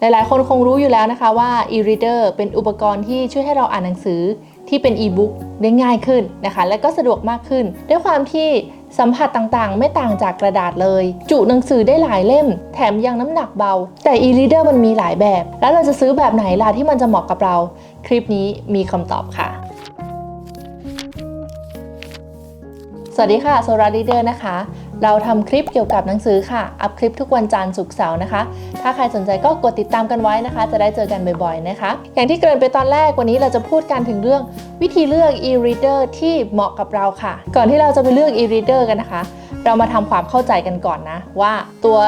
หลายๆ คนคงรู้อยู่แล้วนะคะว่า e-reader เป็นอุปกรณ์ที่ช่วยให้เราอ่านหนังสือที่เป็น e-book ได้ง่ายขึ้นนะคะ และก็สะดวกมากขึ้น ด้วยความที่สัมผัสต่างๆ ไม่ต่างจากกระดาษเลย จุหนังสือได้หลายเล่ม แถมยังน้ำหนักเบา แต่ e-reader มันมีหลายแบบ แล้วเราจะซื้อแบบไหนล่ะที่มันจะเหมาะกับเรา คลิปนี้มีคำตอบค่ะสวัสดีค่ะโซราดีเดอร์นะคะ เราทำคลิปเกี่ยวกับหนังสือค่ะ อัพคลิปทุกวันจันทร์ศุกร์เสาร์นะคะ ถ้าใครสนใจก็กดติดตามกันไว้นะคะ จะได้เจอกันบ่อยๆนะคะ อย่างที่เกริ่นไปตอนแรกวันนี้เราจะพูดกันถึงเรื่องวิธีเลือก e-reader ที่เหมาะกับเราค่ะ ก่อนที่เราจะไปเลือก e-reader กันนะคะ เรามาทำความเข้าใจกันก่อนนะว่าตัว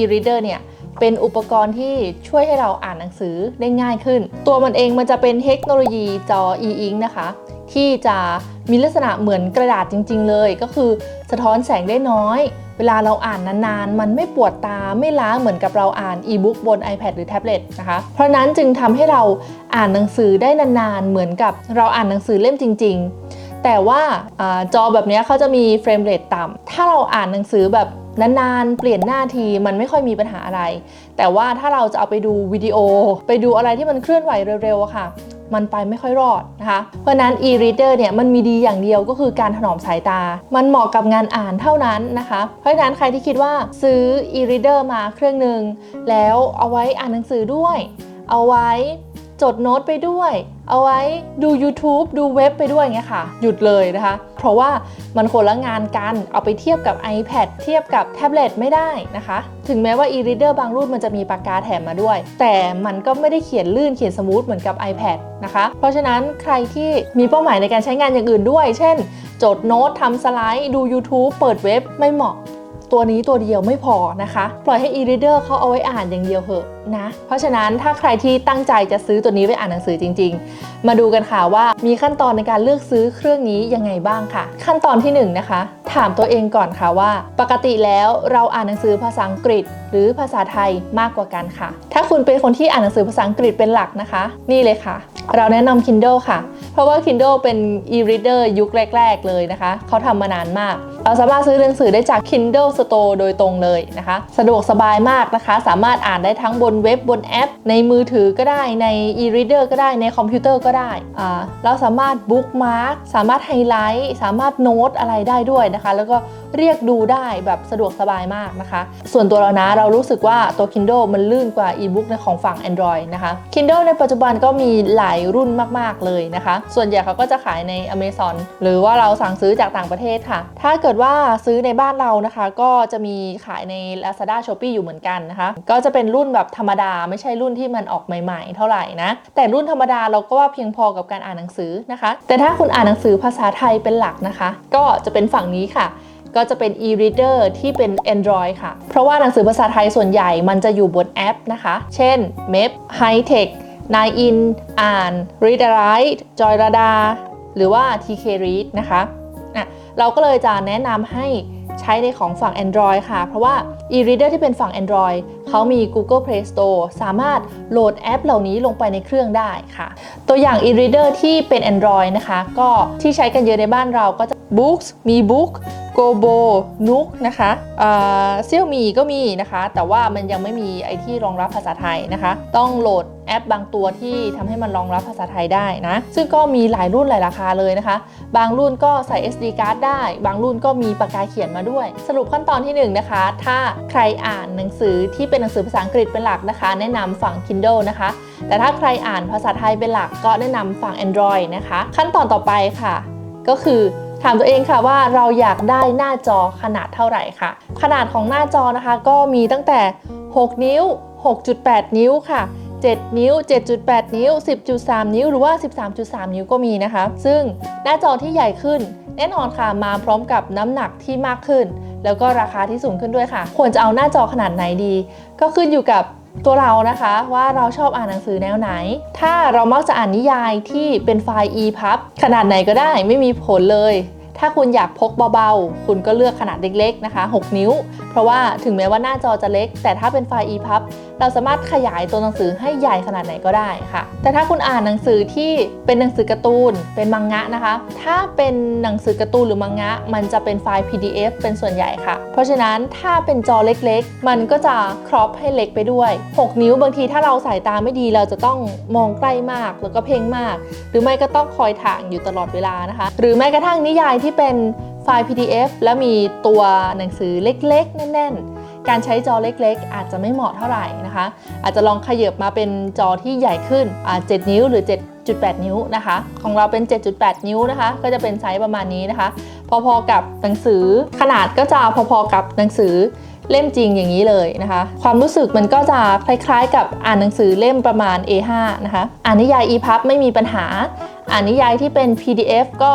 e-reader เนี่ย เป็นอุปกรณ์ที่ช่วยให้เราอ่านหนังสือได้ง่ายขึ้น ตัวมันเองมันจะเป็นเทคโนโลยีจอ e-ink นะคะ ที่จะมีลักษณะเหมือนกระดาษจริง ๆ เลย ก็คือสะท้อนแสงได้น้อย เวลาเราอ่านนานๆ มันไม่ปวดตาไม่ล้าเหมือนกับเราอ่านอีบุ๊กบน iPad หรือแท็บเล็ตนะคะ เพราะนั้นจึงทำให้เราอ่านหนังสือได้นานๆ เหมือนกับเราอ่านหนังสือเล่มจริง ๆ แต่ว่าอจอแบบนี้เขาจะมีเฟรมเรทต่ำถ้าเราอ่านหนังสือแบบนานๆ เปลี่ยนหน้าทีมันไม่ค่อยมีปัญหาอะไร แต่ว่าถ้าเราจะเอาไปดูวิดีโอ ไปดูอะไรที่มันเคลื่อนไหวเร็วๆอะค่ะ มันไปไม่ค่อยรอดนะคะ เพราะนั้น e-reader เนี่ยมันมีดีอย่างเดียวก็คือการถนอมสายตา มันเหมาะกับงานอ่านเท่านั้นนะคะ เพราะฉะนั้นใครที่คิดว่าซื้อ e-reader มาเครื่องหนึ่งแล้วเอาไว้อ่านหนังสือด้วย เอาไว้ จดโน้ตไปด้วย เอาไว้ดู YouTube ดูเว็บไปด้วยอย่างเงี้ยค่ะ หยุดเลยนะคะ เพราะว่ามันคนละงานกันเอาไปเทียบกับ iPad เทียบกับแท็บเล็ตไม่ได้นะคะ ถึงแม้ว่า e-reader บางรุ่นมันจะมีปากกาแถมมาด้วย แต่มันก็ไม่ได้เขียนลื่นเขียนสมูทเหมือนกับ iPad นะคะ เพราะฉะนั้นใครที่มีเป้าหมายในการใช้งานอย่างอื่นด้วย เช่น จดโน้ตทำสไลด์ ดู YouTube เปิดเว็บไม่เหมาะ ตัวนี้ตัวเดียวไม่พอนะคะ ปล่อยให้ e-reader เขาเอาไว้อ่านอย่างเดียวเหอะนะ เพราะฉะนั้นถ้าใครที่ตั้งใจจะซื้อตัวนี้ไว้อ่านหนังสือจริง ๆ มาดูกันค่ะว่ามีขั้นตอนในการเลือกซื้อเครื่องนี้ยังไงบ้างค่ะ ขั้นตอนที่1นงนะคะ ถามตัวเองก่อนค่ะว่า ปกติแล้วเราอ่านหนังสือภาษาอังกฤษ หรือภาษาไทยมากกว่ากันค่ะ ถ้าคุณเป็นคนที่อ่านหนังสือภาษาอังกฤษเป็นหลักนะคะ นี่เลยค่ะ เราแนะนำ Kindle ค่ะ เพราะว่า Kindle เป็น e-reader ยุคแรก ๆ เลยนะคะเขาทำมานานมากเราสามารถซื้อหนังสือได้จาก Kindle Store โดยตรงเลยนะคะ สะดวกสบายมากนะคะ สามารถอ่านได้ทั้งบนนเว็บบนแอป ในมือถือก็ได้ใน e-reader ก็ได้ในคอมพิวเตอร์ก็ได้เราสามารถบุ๊กมาร์กสามารถไฮไลท์สามารถโน้ตอะไรได้ด้วยนะคะ แล้วก็เรียกดูได้แบบสะดวกสบายมากนะคะ ส่วนตัวเรานะเรารู้สึกว่าตัว Kindle มันลื่นกว่า e-book ในของฝั่ง Android นะคะ Kindle ในปัจจุบันก็มีหลายรุ่นมาก ๆ เลยนะคะ ส่วนใหญ่เขาก็จะขายใน Amazon หรือว่าเราสั่งซื้อจากต่างประเทศค่ะ ถ้าเกิดว่าซื้อในบ้านเรานะคะ ก็จะมีขายใน Lazada Shopee อยู่เหมือนกันนะคะ ก็จะเป็นรุ่นแบบธรรรมดาไม่ใช่รุ่นที่มันออกใหม่ ๆ เท่าไหร่นะ แต่รุ่นธรรมดาเราก็ว่าเพียงพอกับการอ่านหนังสือนะคะ แต่ถ้าคุณอ่านหนังสือภาษาไทยเป็นหลักนะคะ ก็จะเป็นฝั่งนี้ค่ะก็จะเป็น e-reader ที่เป็น Android ค่ะ เพราะว่าหนังสือภาษาไทยส่วนใหญ่มันจะอยู่บนแอปนะคะ เช่น MEP Hightech 9 in อ่าน Read Write จอยระดา หรือว่า TK Read นะคะอะเราก็เลยจะแนะนำให้ใช้ในของฝั่ง Android ค่ะ เพราะว่า e-reader ที่เป็นฝั่ง Android เขามี Google Play Store สามารถโหลดแอปเหล่านี้ลงไปในเครื่องได้ค่ะ ตัวอย่าง e-reader ที่เป็น Android นะคะ ก็ที่ใช้กันเยอะในบ้านเราก็จะ Books มี Book Gobo Nook นะคะเซี่ยวมีก็มีนะคะ แต่ว่ามันยังไม่มีไอที่รองรับภาษาไทยนะคะ ต้องโหลดแอปบางตัวที่ทำให้มันรองรับภาษาไทยได้นะ ซึ่งก็มีหลายรุ่นหลายราคาเลยนะคะ บางรุ่นก็ใส่ SD card ได้ บางรุ่นก็มีปากกาเขียนมาด้วย สรุปขั้นตอนที่1นะคะ ถ้าใครอ่านหนังสือที่เป็นหนังสือภาษาอังกฤษเป็นหลักนะคะ แนะนำฝั่ง Kindle นะคะ แต่ถ้าใครอ่านภาษาไทยเป็นหลักก็แนะนำฝั่ง Android นะคะ ขั้นตอนต่อไปค่ะ ก็คือถามตัวเองค่ะว่าเราอยากได้หน้าจอขนาดเท่าไหร่ค่ะ ขนาดของหน้าจอนะคะก็มีตั้งแต่ 6 นิ้ว 6.8 นิ้วค่ะ 7 นิ้ว 7.8 นิ้ว 10.3 นิ้ว หรือว่า 13.3 นิ้วก็มีนะคะ ซึ่งหน้าจอที่ใหญ่ขึ้น แน่นอนค่ะมาพร้อมกับน้ำหนักที่มากขึ้น แล้วก็ราคาที่สูงขึ้นด้วยค่ะ ควรจะเอาหน้าจอขนาดไหนดี ก็ขึ้นอยู่กับตัวเรานะคะว่าเราชอบอ่านหนังสือแนวไหน ถ้าเรามักจะอ่านนิยายที่เป็นไฟล์ EPUB ขนาดไหนก็ได้ไม่มีผลเลย ถ้าคุณอยากพกเบาๆ คุณก็เลือกขนาดเล็กๆนะคะ 6 นิ้ว เพราะว่าถึงแม้ว่าหน้าจอจะเล็ก แต่ถ้าเป็นไฟล์ EPUB เราสามารถขยายตัวหนังสือให้ใหญ่ขนาดไหนก็ได้ค่ะ แต่ถ้าคุณอ่านหนังสือที่เป็นหนังสือการ์ตูน เป็นมังงะนะคะ ถ้าเป็นหนังสือการ์ตูนหรือมังงะ มันจะเป็นไฟล์ PDF เป็นส่วนใหญ่ค่ะ เพราะฉะนั้นถ้าเป็นจอเล็กๆ มันก็จะครอปให้เล็กไปด้วย 6 นิ้วบางทีถ้าเราสายตาไม่ดีเราจะต้องมองใกล้มากแล้วก็เพ่งมาก หรือไม่ก็ต้องคอยถ่างอยู่ตลอดเวลานะคะ หรือแม้กระทั่งนิยายที่เป็นไฟล์ PDF แล้วมีตัวหนังสือเล็ก ๆ แน่น ๆ การใช้จอเล็ก ๆ อาจจะไม่เหมาะเท่าไหร่นะคะ อาจจะลองขยับมาเป็นจอที่ใหญ่ขึ้นอ่า7นิ้วหรือ 7.8 นิ้วนะคะ ของเราเป็น 7.8 นิ้วนะคะ ก็จะเป็นไซส์ประมาณนี้นะคะ พอๆกับหนังสือขนาดก็จะพอๆกับหนังสือ เล่มจริงอย่างนี้เลยนะคะ ความรู้สึกมันก็จะคล้ายๆ กับอ่านหนังสือเล่มประมาณ A5 นะคะอ่านนิยาย EPUB ไม่มีปัญหาอ่านนิยายที่เป็น PDF ก็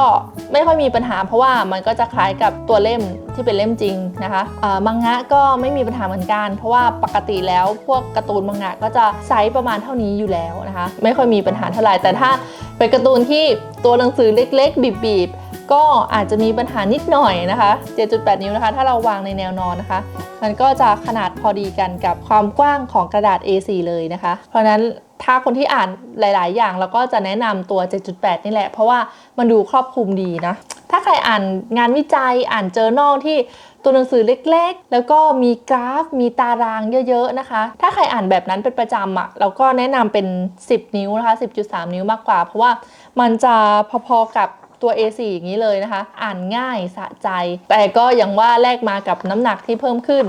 ไม่ค่อยมีปัญหา เพราะว่ามันก็จะคล้ายกับตัวเล่มที่เป็นเล่มจริงนะคะอ่ามังงะก็ไม่มีปัญหาเหมือนกัน เพราะว่าปกติแล้วพวกการ์ตูนมังงะก็จะไซส์ประมาณเท่านี้อยู่แล้วนะคะ ไม่ค่อยมีปัญหาเท่าไหร่แต่ถ้าเป็นการ์ตูนที่ตัวหนังสือเล็กๆบีบๆ ก็อาจจะมีปัญหานิดหน่อยนะคะ 7.8 นิ้วนะคะ ถ้าเราวางในแนวนอนนะคะ มันก็จะขนาดพอดีกันกับความกว้างของกระดาษ A4 เลยนะคะ เพราะนั้นถ้าคนที่อ่านหลาย ๆ อย่างเราก็จะแนะนำตัว 7.8 นี่แหละ เพราะว่ามันดูครอบคลุมดีนะ ถ้าใครอ่านงานวิจัยอ่านเจอ journal ที่ตัวหนังสือเล็ก ๆ แล้วก็มีกราฟ มีตารางเยอะ ๆ นะคะ ถ้าใครอ่านแบบนั้นเป็นประจำอะ่ะเราก็แนะนำเป็น 10 นิ้วนะคะ 10.3 นิ้วมากกว่า เพราะว่ามันจะพอ ๆ กับ ตัว A4 อย่างนี้เลยนะคะ อ่านง่ายสะใจ แต่ก็อย่างว่าแลกมากับน้ำหนักที่เพิ่มขึ้น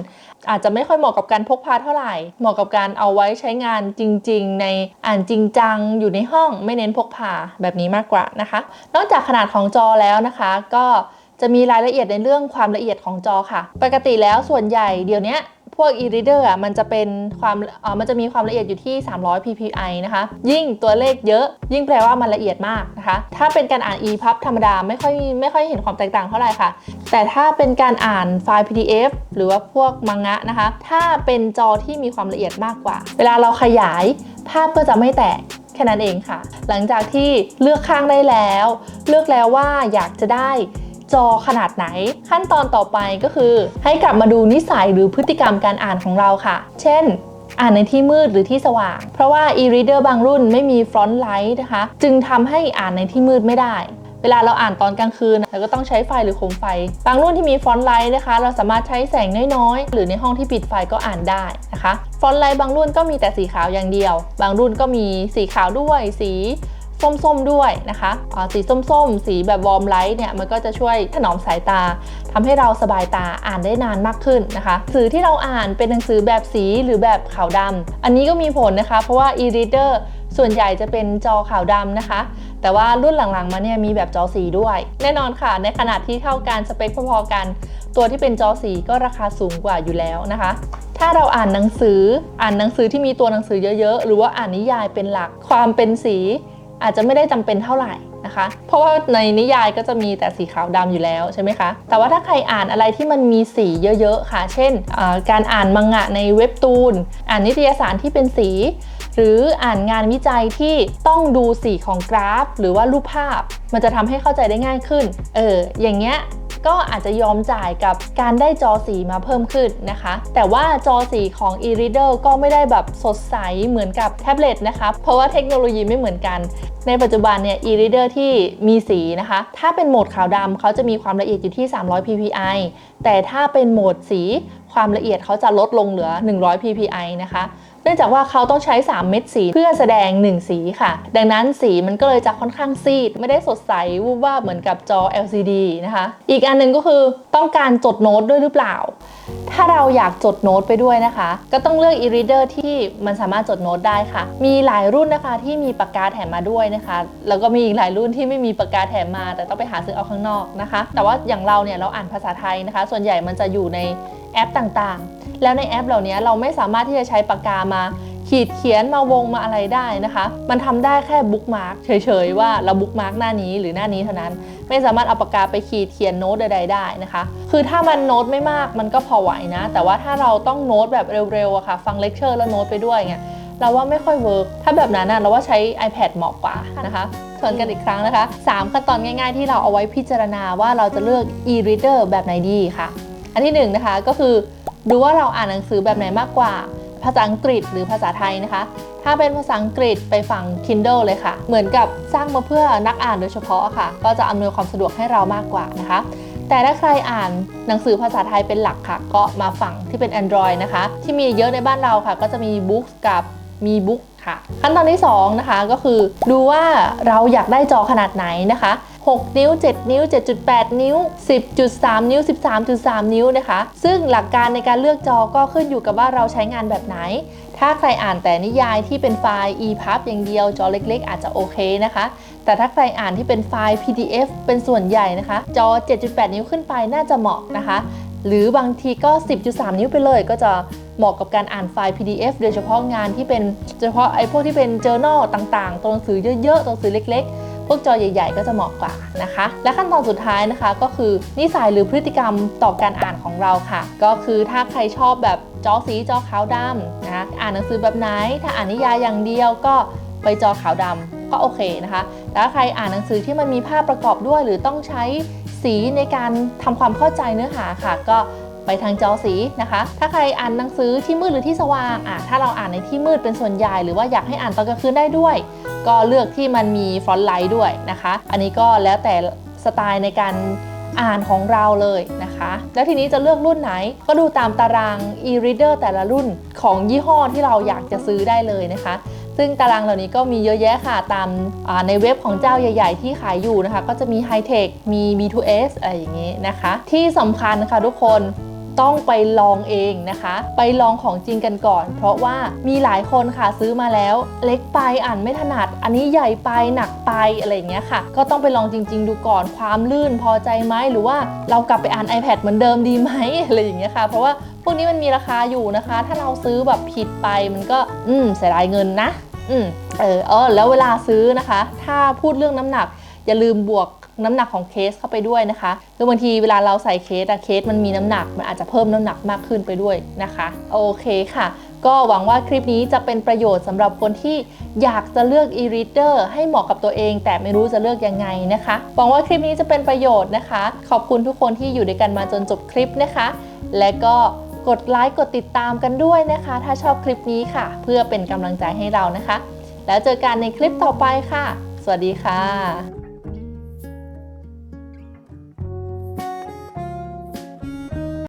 อาจจะไม่ค่อยเหมาะกับการพกพาเท่าไหร่ เหมาะกับการเอาไว้ใช้งานจริง ๆ ในอ่านจริงจังอยู่ในห้องไม่เน้นพกพาแบบนี้มากกว่านะคะ นอกจากขนาดของจอแล้วนะคะ ก็จะมีรายละเอียดในเรื่องความละเอียดของจอค่ะ ปกติแล้วส่วนใหญ่เดี๋ยวนี้ พวก e-reader อะมันจะเป็นความอ่อมันจะมีความละเอียดอยู่ที่ 300 ppi นะคะ ยิ่งตัวเลขเยอะ ยิ่งแปลว่ามันละเอียดมากนะคะ ถ้าเป็นการอ่าน EPUB ธรรมดาไม่ค่อยไม่ค่อยเห็นความแตกต่างเท่าไหร่ค่ะ แต่ถ้าเป็นการอ่านไฟล์ PDF หรือว่าพวกมังงะนะคะ ถ้าเป็นจอที่มีความละเอียดมากกว่า เวลาเราขยายภาพก็จะไม่แตกแค่นั้นเองค่ะ หลังจากที่เลือกข้างได้แล้ว เลือกแล้วว่าอยากจะได้ จอขนาดไหน ขั้นตอนต่อไปก็คือ ให้กลับมาดูนิสัยหรือพฤติกรรมการอ่านของเราค่ะ เช่นอ่านในที่มืดหรือที่สว่าง เพราะว่า e-reader บางรุ่นไม่มี front light นะคะ จึงทำให้อ่านในที่มืดไม่ได้ เวลาเราอ่านตอนกลางคืนเราก็ต้องใช้ไฟหรือโคมไฟ บางรุ่นที่มีฟอนต์ไลท์นะคะ เราสามารถใช้แสงน้อยๆ หรือในห้องที่ปิดไฟก็อ่านได้นะคะ ฟอนต์ไลท์บางรุ่นก็มีแต่สีขาวอย่างเดียว บางรุ่นก็มีสีขาวด้วยสี ส้มๆด้วยนะคะอ่าสีส้มๆ สีแบบวอร์มไลท์เนี่ยมันก็จะช่วยถนอมสายตาทำให้เราสบายตาอ่านได้นานมากขึ้นนะคะหนังสือที่เราอ่านเป็นหนังสือแบบสีหรือแบบขาวดำอันนี้ก็มีผลนะคะ เพราะว่า e-reader ส่วนใหญ่จะเป็นจอขาวดำนะคะ แต่ว่ารุ่นหลังๆ มาเนี่ยมีแบบจอสีด้วย แน่นอนค่ะ ในขนาดที่เท่ากันสเปคพอๆกัน ตัวที่เป็นจอสีก็ราคาสูงกว่าอยู่แล้วนะคะ ถ้าเราอ่านหนังสืออ่านหนังสือที่มีตัวหนังสือเยอะๆ หรือว่าอ่านนิยายเป็นหลักความเป็นสี อาจจะไม่ได้จำเป็นเท่าไหร่นะคะ เพราะว่าในนิยายก็จะมีแต่สีขาวดำอยู่แล้วใช่ไหมคะ แต่ว่าถ้าใครอ่านอะไรที่มันมีสีเยอะๆค่ะ เช่น การอ่านมังงะในเว็บตูน อ่านนิตยสารที่เป็นสี หรืออ่านงานวิจัยที่ต้องดูสีของกราฟ หรือว่ารูปภาพ มันจะทำให้เข้าใจได้ง่ายขึ้น เออ อย่างเงี้ย ก็อาจจะยอมจ่ายกับการได้จอสีมาเพิ่มขึ้นนะคะ แต่ว่าจอสีของ e-reader ก็ไม่ได้แบบสดใสเหมือนกับแท็บเล็ตนะคะเพราะว่าเทคโนโลยีไม่เหมือนกัน ในปัจจุบันเนี่ย e-reader ที่มีสีนะคะ ถ้าเป็นโหมดขาวดำเขาจะมีความละเอียดอยู่ที่ 300 ppi แต่ถ้าเป็นโหมดสีความละเอียดเขาจะลดลงเหลือ 100 ppi นะคะ เนื่องจากว่าเขาต้องใช้ 3 เม็ดสีเพื่อแสดง 1 สีค่ะ ดังนั้นสีมันก็เลยจะค่อนข้างซีด ไม่ได้สดใสวูบว่าเหมือนกับจอ LCD นะคะ อีกอันหนึ่งก็คือต้องการจดโน้ตด้วยหรือเปล่า ถ้าเราอยากจดโน้ตไปด้วยนะคะ ก็ต้องเลือก e-reader ที่มันสามารถจดโน้ตได้ค่ะ มีหลายรุ่นนะคะที่มีปากกาแถมมาด้วยนะคะ แล้วก็มีอีกหลายรุ่นที่ไม่มีปากกาแถมมา แต่ต้องไปหาซื้อเอาข้างนอกนะคะ แต่ว่าอย่างเราเนี่ยเราอ่านภาษาไทยนะคะ ส่วนใหญ่มันจะอยู่ในแอปต่างๆ แล้วในแอปเหล่านี้เราไม่สามารถที่จะใช้ปากกามาขีดเขียนมาวงมาอะไรได้นะคะ มันทำได้แค่บุ๊กมาร์กเฉยๆ ว่าเราบุ๊กมาร์กหน้านี้หรือหน้านี้เท่านั้น ไม่สามารถเอาปากกาไปขีดเขียนโน้ตใดๆได้นะคะ คือถ้ามันโน้ตไม่มากมันก็พอไหวนะ แต่ว่าถ้าเราต้องโน้ตแบบเร็วๆอะค่ะ ฟังเลคเชอร์แล้วโน้ตไปด้วยเงี้ยเราว่าไม่ค่อยเวิร์กถ้าแบบนั้นนะเราว่าใช้ iPad เหมาะกว่านะคะทวนกันอีกครั้งนะคะ 3 ขั้นตอนง่าย ๆ ที่เราเอาไว้พิจารณาว่าเราจะเลือก e-reader แบบไหนดีค่ะ อันที่1นนะคะก็คือ ดูว่าเราอ่านหนังสือแบบไหนมากกว่า ภาษาอังกฤษหรือภาษาไทยนะคะ ถ้าเป็นภาษาอังกฤษไปฟัง Kindle เลยค่ะ เหมือนกับสร้างมาเพื่อนักอ่านโดยเฉพาะค่ะ ก็จะอำนวยความสะดวกให้เรามากกว่านะคะ แต่ถ้าใครอ่านหนังสือภาษาไทยเป็นหลักค่ะ ก็มาฝั่งที่เป็น Android นะคะ ที่มีเยอะในบ้านเราค่ะ ก็จะมี Books กับมี Book ค่ะ ขั้นตอนที่ 2 นะคะก็คือดูว่าเราอยากได้จอขนาดไหนนะคะ 6 นิ้ว 7 นิ้ว 7.8 นิ้ว 10.3 นิ้ว 13.3 นิ้วนะคะ ซึ่งหลักการในการเลือกจอก็ขึ้นอยู่กับว่าเราใช้งานแบบไหน ถ้าใครอ่านแต่นิยายที่เป็นไฟล์ EPUB อย่างเดียวจอเล็กๆ อาจจะโอเคนะคะ แต่ถ้าใครอ่านที่เป็นไฟล์ PDF เป็นส่วนใหญ่นะคะ จอ 7.8 นิ้วขึ้นไปน่าจะเหมาะนะคะ หรือบางทีก็ 10.3 นิ้วไปเลยก็จะเหมาะกับการอ่านไฟล์ PDF โดยเฉพาะงานที่เป็นเฉพาะไอ้พวกที่เป็น journal ต่างๆ ตัวหนังสือเยอะๆ ตัวหนังสือเล็กๆ พวกจอใหญ่ ๆ ก็จะเหมาะกว่านะคะ และขั้นตอนสุดท้ายนะคะ ก็คือนิสัยหรือพฤติกรรมต่อการอ่านของเราค่ะ ก็คือถ้าใครชอบแบบจอสีจอขาวดำนะคะอ่านหนังสือแบบไหน ถ้าอ่านนิยายอย่างเดียวก็ไปจอขาวดำก็โอเคนะคะแต่ถ้าใครอ่านหนังสือที่มันมีภาพประกอบด้วย หรือต้องใช้สีในการทำความเข้าใจเนื้อหาค่ะ ก็ ไปทางจอสีนะคะ ถ้าใครอ่านหนังสือที่มืดหรือที่สว่างอะถ้าเราอ่านในที่มืดเป็นส่วนใหญ่ หรือว่าอยากให้อ่านตอนกลางคืนได้ด้วย ก็เลือกที่มันมีฟอนต์ไลท์ด้วยนะคะ อันนี้ก็แล้วแต่สไตล์ในการอ่านของเราเลยนะคะ แล้วทีนี้จะเลือกรุ่นไหน ก็ดูตามตาราง e-reader แต่ละรุ่นของยี่ห้อที่เราอยากจะซื้อได้เลยนะคะ ซึ่งตารางเหล่านี้ก็มีเยอะแยะค่ะ ตามในเว็บของเจ้าใหญ่ ๆ ที่ขายอยู่นะคะ ก็จะมี High Tech มี B2S อะไรอย่างนี้นะคะ ที่สำคัญค่ะทุกคน ต้องไปลองเองนะคะ ไปลองของจริงกันก่อน เพราะว่ามีหลายคนค่ะซื้อมาแล้ว เล็กไปอ่านไม่ถนัด อันนี้ใหญ่ไปหนักไปอะไรอย่างเงี้ยค่ะ ก็ต้องไปลองจริง ๆ ดูก่อนความลื่นพอใจไหมหรือว่าเรากลับไปอ่าน iPad เหมือนเดิมดีไหมอะไรอย่างเงี้ยค่ะ เพราะว่าพวกนี้มันมีราคาอยู่นะคะ ถ้าเราซื้อแบบผิดไปมันก็อืมเสียดายเงินนะ อืมเออเออแล้วเวลาซื้อนะคะ ถ้าพูดเรื่องน้ำหนักอย่าลืมบวก น้ำหนักของเคสเข้าไปด้วยนะคะคือบางทีเวลาเราใส่เคสอะเคสมันมีน้ำหนัก มันอาจจะเพิ่มน้ำหนักมากขึ้นไปด้วยนะคะ โอเคค่ะ ก็หวังว่าคลิปนี้จะเป็นประโยชน์สำหรับคนที่อยากจะเลือก e-reader ให้เหมาะกับตัวเอง แต่ไม่รู้จะเลือกยังไงนะคะ หวังว่าคลิปนี้จะเป็นประโยชน์นะคะ ขอบคุณทุกคนที่อยู่ด้วยกันมาจนจบคลิปนะคะ และก็กดไลค์กดติดตามกันด้วยนะคะ ถ้าชอบคลิปนี้ค่ะ เพื่อเป็นกำลังใจให้เรานะคะ แล้วเจอกันในคลิปต่อไปค่ะ สวัสดีค่ะ